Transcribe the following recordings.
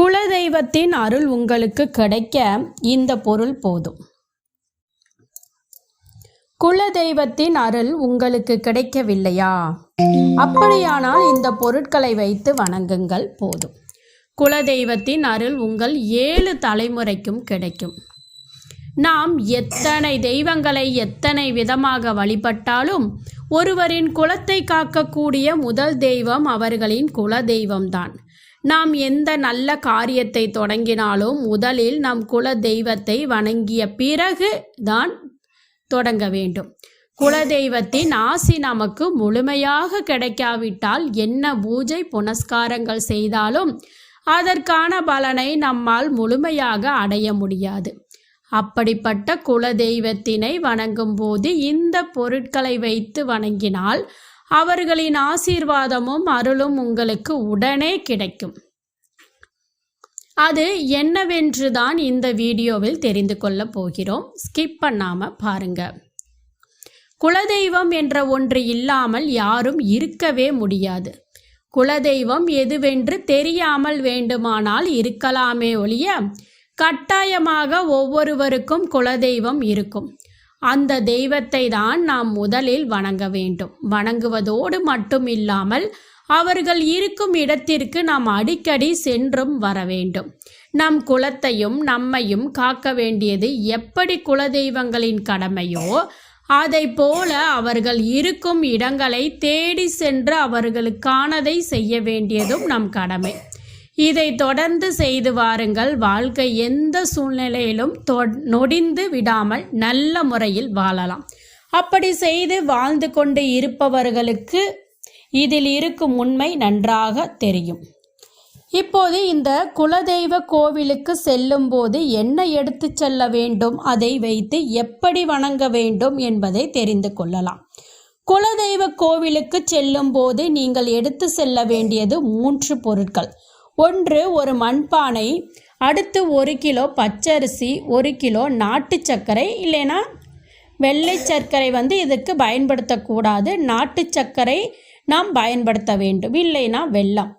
குலதெய்வத்தின் அருள் உங்களுக்கு கிடைக்க இந்த பொருள் போதும். குலதெய்வத்தின் அருள் உங்களுக்கு கிடைக்கவில்லையா? அப்படியானால் இந்த பொருட்களை வைத்து வணங்குங்கள் போதும். குலதெய்வத்தின் அருள் உங்கள் ஏழு தலைமுறைக்கும் கிடைக்கும். நாம் எத்தனை தெய்வங்களை எத்தனை விதமாக வழிபட்டாலும் ஒருவரின் குலத்தை காக்கக்கூடிய முதல் தெய்வம் அவர்களின் குல தெய்வம்தான் நாம் எந்த நல்ல காரியத்தை தொடங்கினாலும் முதலில் நம் குல தெய்வத்தை வணங்கிய பிறகு தான் தொடங்க வேண்டும். குலதெய்வத்தின் ஆசி நமக்கு முழுமையாக கிடைக்காவிட்டால் என்ன பூஜை புனஸ்காரங்கள் செய்தாலும் அதற்கான பலனை நம்மால் முழுமையாக அடைய முடியாது. அப்படிப்பட்ட குலதெய்வத்தினை வணங்கும் போது இந்த பொருட்களை வைத்து வணங்கினால் அவர்களின் ஆசீர்வாதமும் அருளும் உங்களுக்கு உடனே கிடைக்கும். அது என்னவென்று தான் இந்த வீடியோவில் தெரிந்து கொள்ள போகிறோம். ஸ்கிப் பண்ணாம பாருங்க. குலதெய்வம் என்ற ஒன்று இல்லாமல் யாரும் இருக்கவே முடியாது. குலதெய்வம் எதுவென்று தெரியாமல் வேண்டுமானால் இருக்கலாமே ஒழிய கட்டாயமாக ஒவ்வொருவருக்கும் குலதெய்வம் இருக்கும். அந்த தெய்வத்தை தான் நாம் முதலில் வணங்க வேண்டும். வணங்குவதோடு மட்டும் இல்லாமல் அவர்கள் இருக்கும் இடத்திற்கு நாம் அடிக்கடி சென்றும் வர வேண்டும். நம் குலத்தையும் நம்மையும் காக்க வேண்டியது எப்படி குலதெய்வங்களின் கடமையோ அதை போல அவர்கள் இருக்கும் இடங்களை தேடி சென்று அவர்களுக்கானதை செய்ய வேண்டியதும் நம் கடமை. இதை தொடர்ந்து செய்து வாருங்கள். வாழ்க்கை எந்த சூழ்நிலையிலும் நொடிந்து விடாமல் நல்ல முறையில் வாழலாம். அப்படி செய்து வாழ்ந்து கொண்டு இருப்பவர்களுக்கு இதில் இருக்கும் உண்மை நன்றாக தெரியும். இப்போது இந்த குலதெய்வ கோவிலுக்கு செல்லும் போது என்ன எடுத்து செல்ல வேண்டும்? அதை வைத்து எப்படி வணங்க வேண்டும் என்பதை தெரிந்து கொள்ளலாம். குலதெய்வ கோவிலுக்கு செல்லும் போது நீங்கள் எடுத்து செல்ல வேண்டியது மூன்று பொருட்கள். ஒன்று ஒரு மண்பானை அடுத்து ஒரு கிலோ பச்சரிசி ஒரு கிலோ நாட்டு சர்க்கரை இல்லைன்னா வெள்ளை சர்க்கரை வந்து இதுக்கு பயன்படுத்தக்கூடாது. நாட்டு சர்க்கரை நாம் பயன்படுத்த வேண்டும் இல்லைனா வெள்ளம்.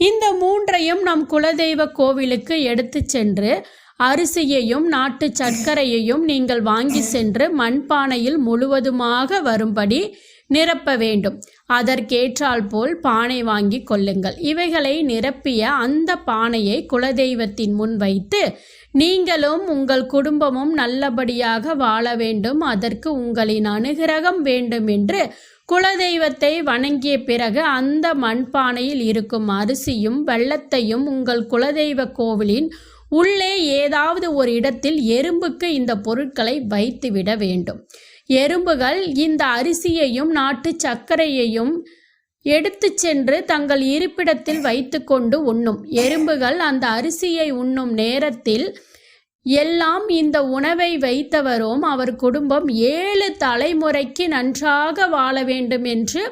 இந்த மூன்றையும் நம் குலதெய்வ கோவிலுக்கு எடுத்து சென்று அரிசியையும் நாட்டு சர்க்கரையையும் நீங்கள் வாங்கி சென்று மண்பானையில் முழுவதுமாக வரும்படி நிரப்ப வேண்டும். அதற்கேற்றால் போல் பானை வாங்கி கொள்ளுங்கள். இவைகளை நிரப்பிய அந்த பானையை குலதெய்வத்தின் முன் வைத்து நீங்களும் உங்கள் குடும்பமும் நல்லபடியாக வாழ வேண்டும். அதற்கு உங்களின் அனுகிரகம் வேண்டும் என்று குலதெய்வத்தை வணங்கிய பிறகு அந்த மண்பானையில் இருக்கும் அரிசியும் வெள்ளத்தையும் உங்கள் குலதெய்வ கோவிலின் உள்ளே ஏதாவது ஒரு இடத்தில் எறும்புக்கு இந்த பொருட்களை வைத்துவிட வேண்டும். எறும்புகள் இந்த அரிசியையும் நாட்டு சர்க்கரையையும் எடுத்து சென்று தங்கள் இருப்பிடத்தில் வைத்துக்கொண்டு உண்ணும். எறும்புகள் அந்த அரிசியை உண்ணும் நேரத்தில் எல்லாம் இந்த உணவை வைத்தவரும். அவர் குடும்பம் ஏழு தலைமுறைக்கு நன்றாக வாழ வேண்டும் என்று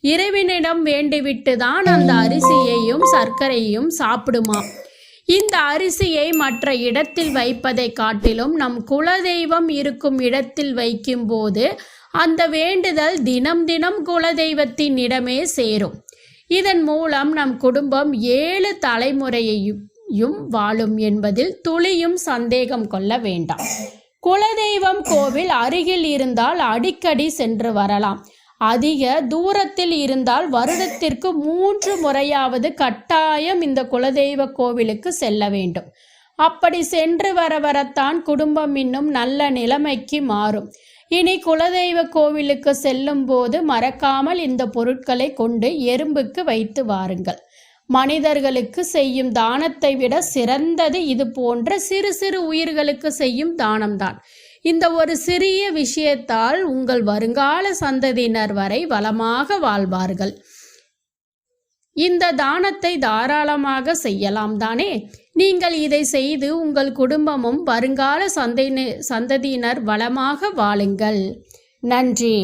இறைவனிடம் வேண்டிவிட்டு தான் அந்த அரிசியையும் சர்க்கரையையும் சாப்பிடுமாம் இந்த அரிசியை மற்ற இடத்தில் வைப்பதை காட்டிலும் நம் குலதெய்வம் இருக்கும் இடத்தில் வைக்கும்போது அந்த வேண்டுதல் தினம் தினம் குலதெய்வத்தின் இடமே சேரும். இதன் மூலம் நம் குடும்பம் ஏழு தலைமுறையையும் வாழும் என்பதில் துளியும் சந்தேகம் கொள்ள வேண்டாம். குலதெய்வம் கோவில் அருகில் இருந்தால் அடிக்கடி சென்று வரலாம். அதிக தூரத்தில் இருந்தால் வருடத்திற்கு மூன்று முறையாவது கட்டாயம் இந்த குலதெய்வ கோவிலுக்கு செல்ல வேண்டும். அப்படி சென்று வர வரத்தான் குடும்பம் இன்னும் நல்ல நிலைமைக்கு மாறும். இனி குலதெய்வ கோவிலுக்கு செல்லும் போது மறக்காமல் இந்த பொருட்களை கொண்டு எறும்புக்கு வைத்து வாருங்கள். மனிதர்களுக்கு செய்யும் தானத்தை விட சிறந்தது இது போன்ற சிறு சிறு உயிர்களுக்கு செய்யும் தானம்தான். இந்த ஒரு சிறிய விஷயத்தால் உங்கள் வருங்கால சந்ததியினர் வரை வளமாக வாழ்வார்கள். இந்த தானத்தை தாராளமாக செய்யலாம் தானே? நீங்கள் இதை செய்து உங்கள் குடும்பமும் வருங்கால சந்தை சந்ததியினர் வளமாக வாழுங்கள். நன்றி.